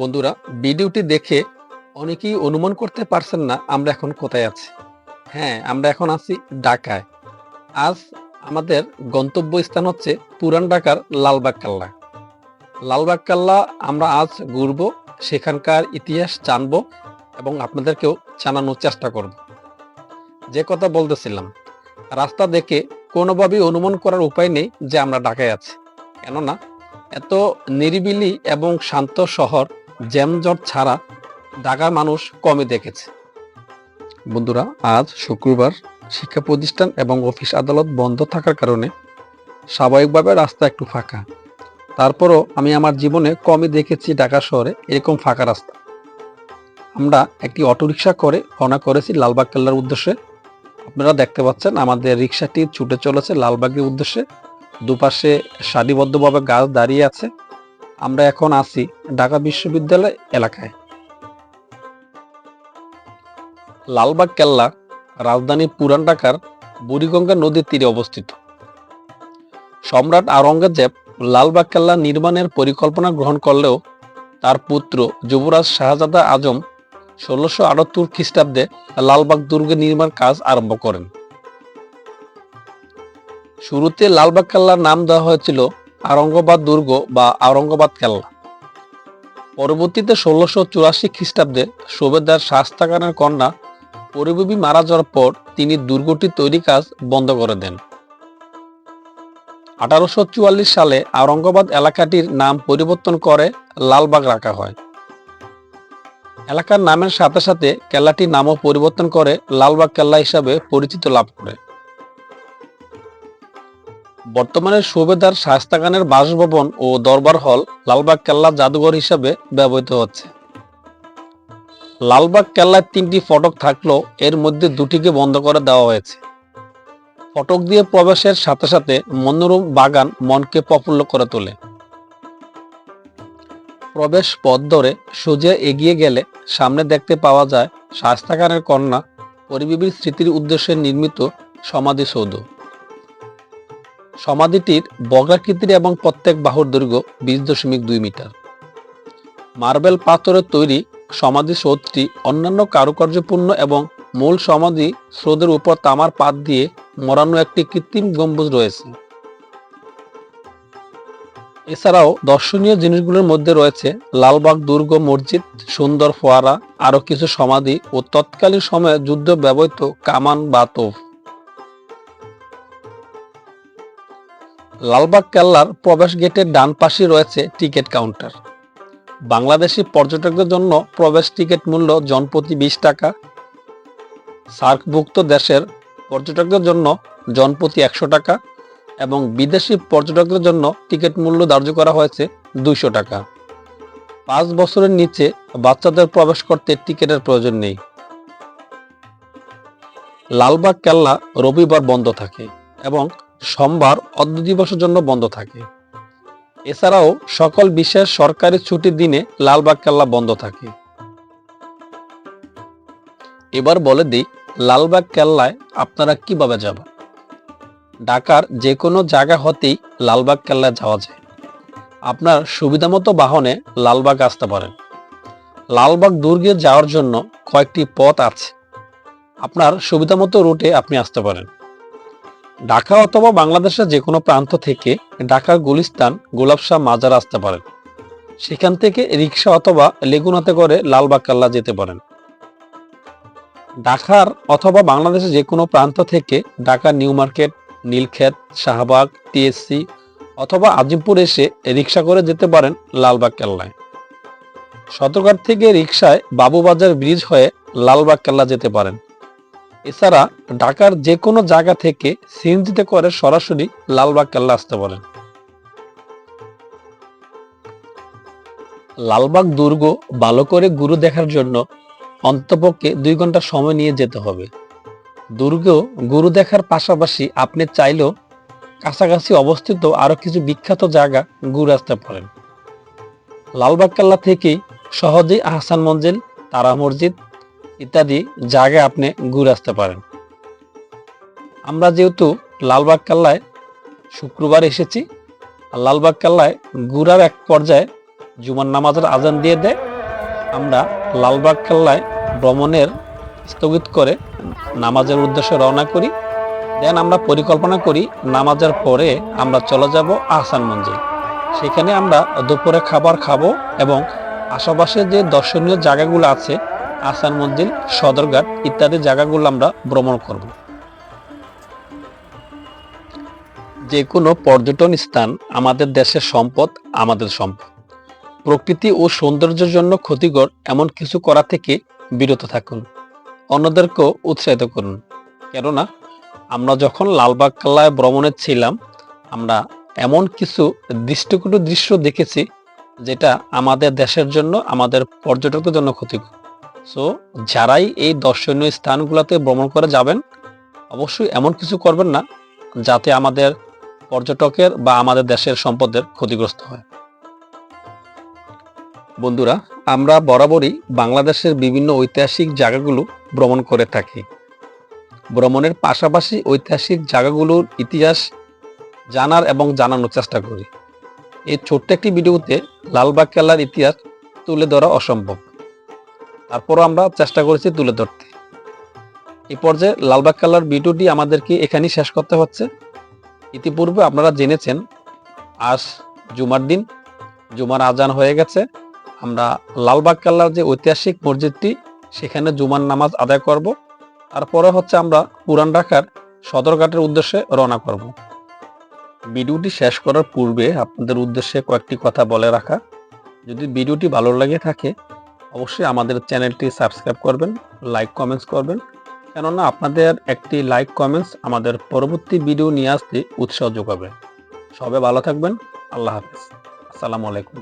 বন্ধুরা, ভিডিওটি দেখে অনেকেই অনুমান করতে পারছেন না আমরা এখন কোথায় আছি। হ্যাঁ আমরা এখন আছি ঢাকায়। আজ আমাদের গন্তব্য স্থান হচ্ছে পুরান ঢাকার লালবাগ কাল্লা লালবাগ কাল্লা আমরা আজ ঘুরব, সেখানকার ইতিহাস জানব এবং আপনাদেরকেও জানানোর চেষ্টা করব। যে কথা বলতেছিলাম, রাস্তা দেখে কোনোভাবেই অনুমান করার উপায় নেই যে আমরা ঢাকায় আছি। কেননা এত নিরিবিলি এবং শান্ত শহর জ্যামজট ছাড়া ঢাকার মানুষ কমই দেখেছে। বন্ধুরা, আজ শুক্রবার শিক্ষা প্রতিষ্ঠান এবং অফিস আদালত বন্ধ থাকার কারণে স্বাভাবিকভাবে রাস্তা একটু ফাঁকা। তারপরও আমি আমার জীবনে কমই দেখেছি ঢাকা শহরে এরকম ফাঁকা রাস্তা। আমরা একটি অটোরিকশা করে রওনা করেছি লালবাগ কেল্লার উদ্দেশ্যে। আপনারা দেখতে পাচ্ছেন আমাদের রিক্সাটি ছুটে চলেছে লালবাগের উদ্দেশ্যে। দুপাশে সারিবদ্ধভাবে গাছ দাঁড়িয়ে আছে। আমরা এখন আছি ঢাকা বিশ্ববিদ্যালয় এলাকায়। লালবাগ কেল্লা, রাজধানী পুরান ঢাকার বুড়িগঙ্গা নদীর তীরে অবস্থিত। সম্রাট আওরঙ্গজেব লালবাগ কেল্লা নির্মাণের পরিকল্পনা গ্রহণ করলেও তার পুত্র যুবরাজ শাহজাদা আজম ষোলোশো আটাত্তর খ্রিস্টাব্দে লালবাগ দুর্গে নির্মাণ কাজ আরম্ভ করেন। শুরুতে লালবাগ কেল্লার নাম দেওয়া হয়েছিল আরঙ্গবাদ দুর্গ বা আওরঙ্গাবাদ কেল্লা। পরবর্তীতে ষোলোশো চুরাশি খ্রিস্টাব্দে সুবেদার শাস্তা খানের কন্যা পরিবিবি মারা যাওয়ার পর তিনি দুর্গটি তৈরি কাজ বন্ধ করে দেন। আঠারোশো চুয়াল্লিশ সালে আওরঙ্গাবাদ এলাকাটির নাম পরিবর্তন করে লালবাগ রাখা হয়। এলাকার নামের সাথে সাথে কেল্লাটির নামও পরিবর্তন করে লালবাগ কেল্লা হিসাবে পরিচিত লাভ করে। বর্তমানে সুবেদার শায়স্তা খানের বাসভবন ও দরবার হল লালবাগ কেল্লা জাদুঘর হিসাবে ব্যবহৃত হচ্ছে। লালবাগ কেল্লায় তিনটি ফটক থাকলেও এর মধ্যে দুটিকে বন্ধ করে দেওয়া হয়েছে। ফটক দিয়ে প্রবেশের সাথে সাথে মনোরম বাগান মনকে প্রফুল্ল করে তোলে। প্রবেশ পথ ধরে সোজা এগিয়ে গেলে সামনে দেখতে পাওয়া যায় শাস্তা খানের কন্যা পরিবিবির স্মৃতির উদ্দেশ্যে নির্মিত সমাধিসৌধ। সমাধিটির বগাকৃতির এবং প্রত্যেক বাহুর দৈর্ঘ্য বিশ দশমিক দুই মিটার। মার্বেল পাথরের তৈরি সমাধি স্রোতটি অন্যান্য কারুকার্যপূর্ণ এবং মূল সমাধি স্রোতের উপর তামার পাত দিয়ে মরানো একটি কৃত্রিম গম্বুজ রয়েছে। এছাড়াও দর্শনীয় জিনিসগুলোর মধ্যে রয়েছে লালবাগ দুর্গ মসজিদ, সুন্দর ফোয়ারা, আরও কিছু সমাধি ও তৎকালীন সময়ে যুদ্ধ ব্যবহৃত কামান বা তোফ। লালবাগ কেল্লার প্রবেশ গেটের ডান পাশে রয়েছে টিকিট কাউন্টার। বাংলাদেশি পর্যটকদের জন্য প্রবেশ টিকিট মূল্য জনপ্রতি বিশ টাকা। সার্কভুক্ত দেশের পর্যটকদের জন্য জনপ্রতি একশো টাকা এবং বিদেশি পর্যটকদের জন্য টিকিট মূল্য ধার্য করা হয়েছে দুইশো টাকা। পাঁচ বছরের নিচে বাচ্চাদের প্রবেশ করতে টিকিটের প্রয়োজন নেই। লালবাগ কেল্লা রবিবার বন্ধ থাকে এবং সোমবার অর্ধ দিবসের জন্য বন্ধ থাকে। এছাড়াও সকল বিশেষ সরকারি ছুটির দিনে লালবাগ কেল্লা বন্ধ থাকে। এবার বলে দিই লালবাগ কেল্লায় আপনারা কীভাবে যাবেন? ঢাকার যে কোনো জায়গা হতেই লালবাগ কেল্লায় যাওয়া যায়। আপনার সুবিধামতো বাহনে লালবাগ আসতে পারেন। লালবাগ দুর্গে যাওয়ার জন্য কয়েকটি পথ আছে। আপনার সুবিধামতো রুটে আপনি আসতে পারেন। ঢাকা অথবা বাংলাদেশের যে কোনো প্রান্ত থেকে ঢাকার গুলিস্তান গোলাপশাহ মাজার আসতে পারেন। সেখান থেকে রিক্সা অথবা লেগুনাতে করে লালবাগ কাল্লা যেতে পারেন। ঢাকার অথবা বাংলাদেশের যে কোনো প্রান্ত থেকে Dhaka new market, Nilkhet, Shahbag, TSC অথবা আজিমপুর এসে রিক্সা করে যেতে পারেন লালবাগ কেল্লায় সদরঘাট থেকে রিক্সায় বাবুবাজার ব্রিজ হয়ে লালবাগ কেল্লা যেতে পারেন। এছাড়া ঢাকার যে কোনো জায়গা থেকে সিএনজিতে করে সরাসরি লালবাগ কেল্লা আসতে পারেন। লালবাগ দুর্গ ভালো করে গুরু দেখার জন্য অন্তপক্ষে দুই ঘণ্টা সময় নিয়ে যেতে হবে। দুর্গ গুরু দেখার পাশাপাশি আপনি চাইলেও কাছাকাছি অবস্থিত আরও কিছু বিখ্যাত জায়গা ঘুরে আসতে পারেন। লালবাগ কেল্লা থেকেই সহজেই আহসান মঞ্জিল, তারা মসজিদ ইত্যাদি জায়গায় আপনি ঘুরে আসতে পারেন। আমরা যেহেতু লালবাগ কেল্লায় শুক্রবার এসেছি, আর লালবাগ কেল্লায় ঘুরার এক পর্যায়ে জুমার নামাজের আজান দিয়ে দেয়, আমরা লালবাগ কেল্লায় ভ্রমণের স্থগিত করে নামাজের উদ্দেশ্যে রওনা করি। দেন আমরা পরিকল্পনা করি নামাজের পরে আমরা চলে যাব আহসান মঞ্জিল সেখানে আমরা দুপুরে খাবার খাব এবং আশেপাশে যে দর্শনীয় জায়গাগুলো আছে আহসান মঞ্জিল সদরঘাট ইত্যাদি জায়গাগুলো আমরা ভ্রমণ করব। যে কোনো পর্যটন স্থান আমাদের দেশের সম্পদ, আমাদের সম্পদ। প্রকৃতি ও সৌন্দর্যের জন্য ক্ষতিকর এমন কিছু করা থেকে বিরত থাকুন। অন্যদেরকেও উৎসাহিত করুন। কেননা, আমরা যখন লালবাগ কেল্লায় ভ্রমণে ছিলাম, আমরা এমন কিছু দৃষ্টিকটু দৃশ্য দেখেছি, যেটা আমাদের দেশের জন্য, আমাদের পর্যটকদের জন্য ক্ষতিকর। সো যারাই এই দর্শনীয় স্থানগুলোতে ভ্রমণ করে যাবেন, অবশ্যই এমন কিছু করবেন না যাতে আমাদের পর্যটকের বা আমাদের দেশের সম্পদের ক্ষতিগ্রস্ত হয়। বন্ধুরা, আমরা বরাবরই বাংলাদেশের বিভিন্ন ঐতিহাসিক জায়গাগুলো ভ্রমণ করে থাকি। ভ্রমণের পাশাপাশি ঐতিহাসিক জায়গাগুলোর ইতিহাস জানার এবং জানানোর চেষ্টা করি। এই ছোট্ট একটি ভিডিওতে লালবাগ কেল্লার ইতিহাস তুলে ধরা অসম্ভব। তারপরও আমরা চেষ্টা করেছি তুলে ধরতে। এই পর্যায়ে লালবাগ কেল্লার ভিডিওটি আমাদেরকে এখানেই শেষ করতে হচ্ছে। ইতিপূর্বে আপনারা জেনেছেন, আজ জুমার দিন, জুমার আজান হয়ে গেছে। আমরা লালবাগ কাল্লার যে ঐতিহাসিক মসজিদটি, সেখানে জুমার নামাজ আদায় করব। তারপরে হচ্ছে আমরা পুরান ঢাকার সদরঘাটের উদ্দেশ্যে রওনা করব। ভিডিওটি শেষ করার পূর্বে আপনাদের উদ্দেশ্যে কয়েকটি কথা বলে রাখা। যদি ভিডিওটি ভালো লাগে থাকে অবশ্যই আমাদের চ্যানেলটি সাবস্ক্রাইব করবেন, লাইক কমেন্টস করবেন। কেননা আপনাদের একটি লাইক কমেন্টস আমাদের পরবর্তী ভিডিও নিয়ে আসতে উৎসাহ যোগাবে। সবাই ভালো থাকবেন, আল্লাহ হাফিজ। আসসালামু আলাইকুম।